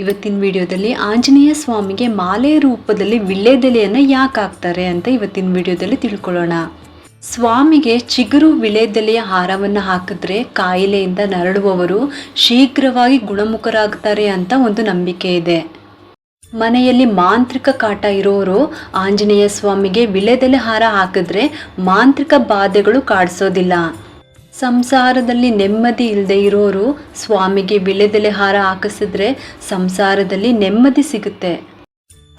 ಇವತ್ತಿನ ವಿಡಿಯೋದಲ್ಲಿ ಆಂಜನೇಯ ಸ್ವಾಮಿಗೆ ಮಾಲೆ ರೂಪದಲ್ಲಿ ವಿಳ್ಳೆದೆಲೆಯನ್ನು ಯಾಕೆ ಹಾಕ್ತಾರೆ ಅಂತ ಇವತ್ತಿನ ವಿಡಿಯೋದಲ್ಲಿ ತಿಳ್ಕೊಳ್ಳೋಣ. ಸ್ವಾಮಿಗೆ ಚಿಗುರು ವಿಳೆದೆಲೆಯ ಹಾರವನ್ನು ಹಾಕಿದ್ರೆ ಕಾಯಿಲೆಯಿಂದ ನರಳುವವರು ಶೀಘ್ರವಾಗಿ ಗುಣಮುಖರಾಗ್ತಾರೆ ಅಂತ ಒಂದು ನಂಬಿಕೆ ಇದೆ. ಮನೆಯಲ್ಲಿ ಮಾಂತ್ರಿಕ ಕಾಟ ಇರೋರು ಆಂಜನೇಯ ಸ್ವಾಮಿಗೆ ವಿಳೆದೆಲೆ ಹಾರ ಹಾಕಿದ್ರೆ ಮಾಂತ್ರಿಕ ಬಾಧೆಗಳು ಕಾಡಿಸೋದಿಲ್ಲ. ಸಂಸಾರದಲ್ಲಿ ನೆಮ್ಮದಿ ಇಲ್ಲದೆ ಇರೋರು ಸ್ವಾಮಿಗೆ ವಿಳೆದೆಲೆ ಹಾರ ಹಾಕಿಸಿದ್ರೆ ಸಂಸಾರದಲ್ಲಿ ನೆಮ್ಮದಿ ಸಿಗುತ್ತೆ.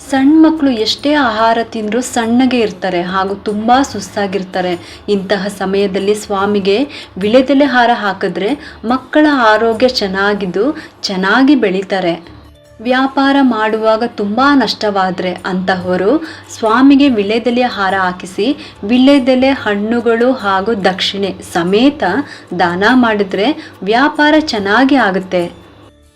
ಸಣ್ಣ ಮಕ್ಕಳು ಎಷ್ಟೇ ಆಹಾರ ತಿಂದರೂ ಸಣ್ಣಗೆ ಇರ್ತಾರೆ ಹಾಗೂ ತುಂಬ ಸುಸ್ತಾಗಿರ್ತಾರೆ. ಇಂತಹ ಸಮಯದಲ್ಲಿ ಸ್ವಾಮಿಗೆ ವಿಳೆದೆಲೆ ಹಾರ ಹಾಕಿದ್ರೆ ಮಕ್ಕಳ ಆರೋಗ್ಯ ಚೆನ್ನಾಗಿದ್ದು ಚೆನ್ನಾಗಿ ಬೆಳೀತಾರೆ. ವ್ಯಾಪಾರ ಮಾಡುವಾಗ ತುಂಬ ನಷ್ಟವಾದರೆ ಅಂತಹವರು ಸ್ವಾಮಿಗೆ ವಿಳೆದೆಲೆಯ ಹಾರ ಹಾಕಿಸಿ ವಿಳೆದೆಲೆ ಹಣ್ಣುಗಳು ಹಾಗೂ ದಕ್ಷಿಣೆ ಸಮೇತ ದಾನ ಮಾಡಿದರೆ ವ್ಯಾಪಾರ ಚೆನ್ನಾಗಿ ಆಗುತ್ತೆ.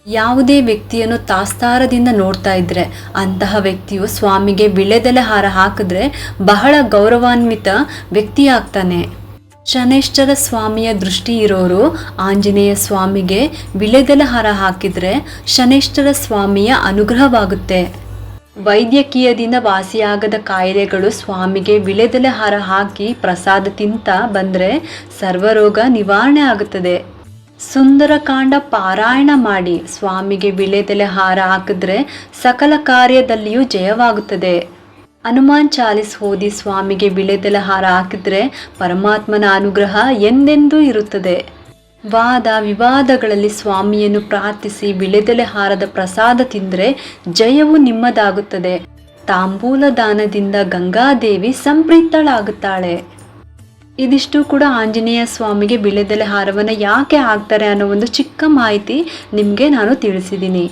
ಯಾವುದೇ ವ್ಯಕ್ತಿಯನ್ನು ತಾಸ್ತಾರದಿಂದ ನೋಡ್ತಾ ಇದ್ರೆ ಅಂತಹ ವ್ಯಕ್ತಿಯು ಸ್ವಾಮಿಗೆ ವಿಳೆದೆಲೆ ಹಾರ ಹಾಕಿದ್ರೆ ಬಹಳ ಗೌರವಾನ್ವಿತ ವ್ಯಕ್ತಿಯಾಗ್ತಾನೆ. ಶನೇಶ್ವರ ಸ್ವಾಮಿಯ ದೃಷ್ಟಿ ಇರೋರು ಆಂಜನೇಯ ಸ್ವಾಮಿಗೆ ವಿಳೆದೆಲೆ ಹಾರ ಹಾಕಿದ್ರೆ ಶನೇಶ್ವರ ಸ್ವಾಮಿಯ ಅನುಗ್ರಹವಾಗುತ್ತೆ. ವೈದ್ಯಕೀಯದಿಂದ ವಾಸಿಯಾಗದ ಕಾಯಿಲೆಗಳು ಸ್ವಾಮಿಗೆ ವಿಳೆದೆಲೆ ಹಾರ ಹಾಕಿ ಪ್ರಸಾದ ತಿಂತ ಬಂದರೆ ಸರ್ವರೋಗ ನಿವಾರಣೆ ಆಗುತ್ತದೆ. ಸುಂದರಕಾಂಡ ಪಾರಾಯಣ ಮಾಡಿ ಸ್ವಾಮಿಗೆ ವಿಳೆದೆಲೆ ಹಾರ ಹಾಕಿದ್ರೆ ಸಕಲ ಕಾರ್ಯದಲ್ಲಿಯೂ ಜಯವಾಗುತ್ತದೆ. ಹನುಮಾನ್ ಚಾಲಿಸ್ ಓದಿ ಸ್ವಾಮಿಗೆ ಬಿಳೆದೆಲ ಹಾರ ಹಾಕಿದ್ರೆ ಪರಮಾತ್ಮನ ಅನುಗ್ರಹ ಎಂದೆಂದೂ ಇರುತ್ತದೆ. ವಾದ ವಿವಾದಗಳಲ್ಲಿ ಸ್ವಾಮಿಯನ್ನು ಪ್ರಾರ್ಥಿಸಿ ಬಿಳೆದೆಲೆ ಹಾರದ ಪ್ರಸಾದ ತಿಂದರೆ ಜಯವು ನಿಮ್ಮದಾಗುತ್ತದೆ. ತಾಂಬೂಲ ದಾನದಿಂದ ಗಂಗಾದೇವಿ ಸಂಪ್ರೀತಳಾಗುತ್ತಾಳೆ. ಇದಿಷ್ಟು ಕೂಡ ಆಂಜನೇಯ ಸ್ವಾಮಿಗೆ ಬಿಳೆದೆಲೆ ಹಾರವನ್ನು ಯಾಕೆ ಹಾಕ್ತಾರೆ ಅನ್ನೋ ಒಂದು ಚಿಕ್ಕ ಮಾಹಿತಿ ನಿಮಗೆ ನಾನು ತಿಳಿಸಿದ್ದೀನಿ.